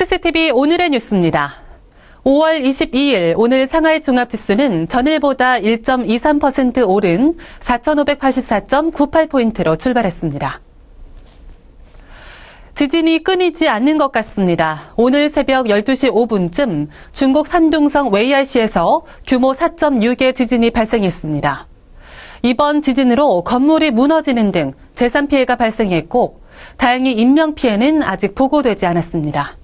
CCTV 오늘의 뉴스입니다. 5월 22일 오늘 상하이 종합지수는 전일보다 1.23% 오른 4,584.98포인트로 출발했습니다. 지진이 끊이지 않는 것 같습니다. 오늘 새벽 12시 5분쯤 중국 산둥성 웨이알시에서 규모 4.6의 지진이 발생했습니다. 이번 지진으로 건물이 무너지는 등 재산 피해가 발생했고 다행히 인명 피해는 아직 보고되지 않았습니다.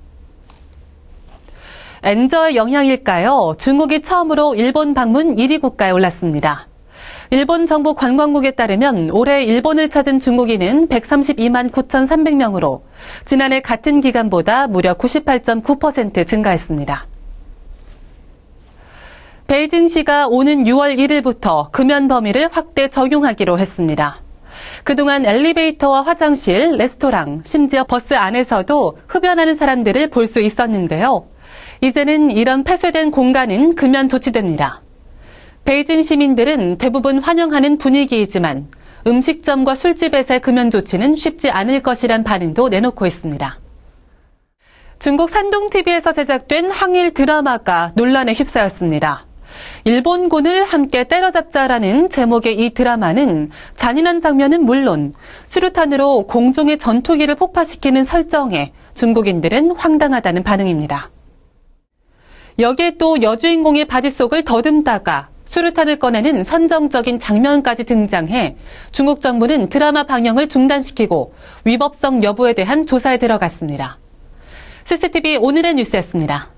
엔저의 영향일까요? 중국이 처음으로 일본 방문 1위 국가에 올랐습니다. 일본 정부 관광국에 따르면 올해 일본을 찾은 중국인은 132만 9,300명으로 지난해 같은 기간보다 무려 98.9% 증가했습니다. 베이징시가 오는 6월 1일부터 금연 범위를 확대 적용하기로 했습니다. 그동안 엘리베이터와 화장실, 레스토랑, 심지어 버스 안에서도 흡연하는 사람들을 볼 수 있었는데요. 이제는 이런 폐쇄된 공간은 금연 조치됩니다. 베이징 시민들은 대부분 환영하는 분위기이지만 음식점과 술집에서의 금연 조치는 쉽지 않을 것이란 반응도 내놓고 있습니다. 중국 산동TV에서 제작된 항일 드라마가 논란에 휩싸였습니다. 일본군을 함께 때려잡자라는 제목의 이 드라마는 잔인한 장면은 물론 수류탄으로 공중의 전투기를 폭파시키는 설정에 중국인들은 황당하다는 반응입니다. 여기에 또 여주인공의 바지 속을 더듬다가 수류탄을 꺼내는 선정적인 장면까지 등장해 중국 정부는 드라마 방영을 중단시키고 위법성 여부에 대한 조사에 들어갔습니다. CCTV 오늘의 뉴스였습니다.